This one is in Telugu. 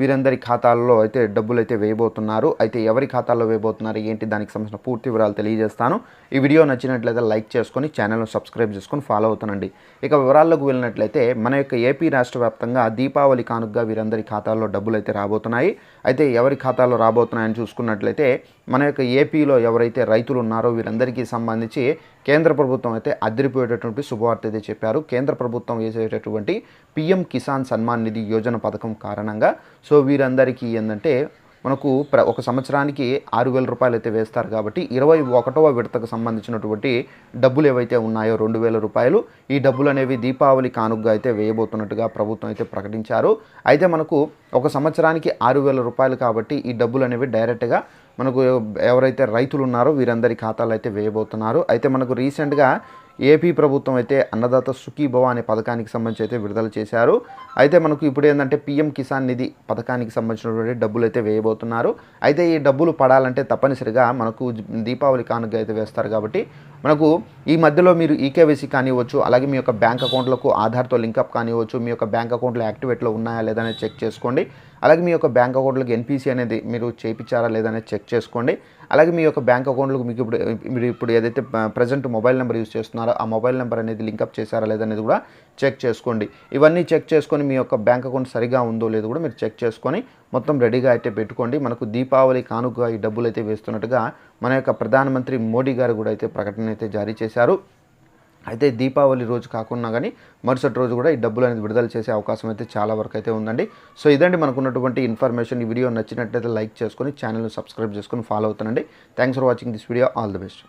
వీరందరి ఖాతాల్లో అయితే డబ్బులు అయితే వేయబోతున్నారు. అయితే ఎవరి ఖాతాల్లో వేయబోతున్నారు ఏంటి దానికి సంబంధించిన పూర్తి వివరాలు తెలియజేస్తాను. ఈ వీడియో నచ్చినట్లయితే లైక్ చేసుకొని ఛానల్ను సబ్స్క్రైబ్ చేసుకొని ఫాలో అవుతానండి. ఇక వివరాల్లోకి వెళ్ళినట్లయితే మన యొక్క ఏపీ రాష్ట్ర వ్యాప్తంగా దీపావళి కానుకగా వీరందరి ఖాతాల్లో డబ్బులు అయితే రాబోతున్నాయి. అయితే ఎవరి ఖాతాల్లో రాబోతున్నాయని చూసుకున్నట్లయితే మన యొక్క ఏపీలో ఎవరైతే రైతులు ఉన్నారో వీరందరికీ సంబంధించి కేంద్ర ప్రభుత్వం అయితే అదిరిపోయేటటువంటి శుభవార్త అయితే చెప్పారు. కేంద్ర ప్రభుత్వం వేసేటటువంటి పిఎం కిసాన్ సన్మాన్ నిధి యోజన పథకం కారణంగా సో వీరందరికీ ఏంటంటే మనకు ప్ర ఒక సంవత్సరానికి ఆరు వేల రూపాయలు అయితే వేస్తారు కాబట్టి ఇరవై ఒకటవ విడతకు సంబంధించినటువంటి డబ్బులు ఏవైతే ఉన్నాయో రెండు వేల రూపాయలు ఈ డబ్బులు అనేవి దీపావళి కానుకగా అయితే వేయబోతున్నట్టుగా ప్రభుత్వం అయితే ప్రకటించారు. అయితే మనకు ఒక సంవత్సరానికి ఆరు వేల రూపాయలు కాబట్టి ఈ డబ్బులు అనేవి డైరెక్ట్గా మనకు ఎవరైతే రైతులు ఉన్నారో వీరందరి ఖాతాలు అయితే వేయబోతున్నారు. అయితే మనకు రీసెంట్గా ఏపీ ప్రభుత్వం అయితే అన్నదాత సుఖీభవ అనే పథకానికి సంబంధించి అయితే విడుదల చేశారు. అయితే మనకు ఇప్పుడు ఏంటంటే పిఎం కిసాన్ నిధి పథకానికి సంబంధించినటువంటి డబ్బులు అయితే వేయబోతున్నారు. అయితే ఈ డబ్బులు పడాలంటే తప్పనిసరిగా మనకు దీపావళి కానుక అయితే వేస్తారు కాబట్టి మనకు ఈ మధ్యలో మీరు ఈకేవైసీ కానివ్వచ్చు అలాగే మీ యొక్క బ్యాంక్ అకౌంట్లకు ఆధార్తో లింకప్ కానివ్వచ్చు మీ యొక్క బ్యాంక్ అకౌంట్లో యాక్టివేట్లో ఉన్నాయా లేదా అనేది చెక్ చేసుకోండి. అలాగే మీ యొక్క బ్యాంక్ అకౌంట్లకు ఎన్పిసి అనేది మీరు చేయించారా లేదా అనేది చెక్ చేసుకోండి. అలాగే మీ యొక్క బ్యాంక్ అకౌంట్లకు మీకు ఇప్పుడు మీరు ఇప్పుడు ఏదైతే ప్రజెంట్ మొబైల్ నెంబర్ యూస్ చేస్తున్నారో ఆ మొబైల్ నెంబర్ అనేది లింకప్ చేశారా లేదనేది కూడా చెక్ చేసుకోండి. ఇవన్నీ చెక్ చేసుకొని మీ యొక్క బ్యాంక్ అకౌంట్ సరిగా ఉందో లేదో కూడా మీరు చెక్ చేసుకొని మొత్తం రెడీగా అయితే పెట్టుకోండి. మనకు దీపావళి కానుకగా ఈ డబ్బులు అయితే వేస్తున్నట్టుగా మన యొక్క ప్రధానమంత్రి మోడీ గారు కూడా అయితే ప్రకటన అయితే జారీ చేశారు. అయితే దీపావళి రోజు కాకుండా కానీ మరుసటి రోజు కూడా ఈ డబ్బులు అనేది విడుదల చేసే అవకాశం అయితే చాలా వరకు అయితే ఉందండి. సో ఇదండి మనకున్నటువంటి ఇన్ఫర్మేషన్. ఈ వీడియో నచ్చినట్లయితే లైక్ చేసుకొని ఛానల్ని సబ్స్క్రైబ్ చేసుకొని ఫాలో అవుతానండి thanks for watching this video all the best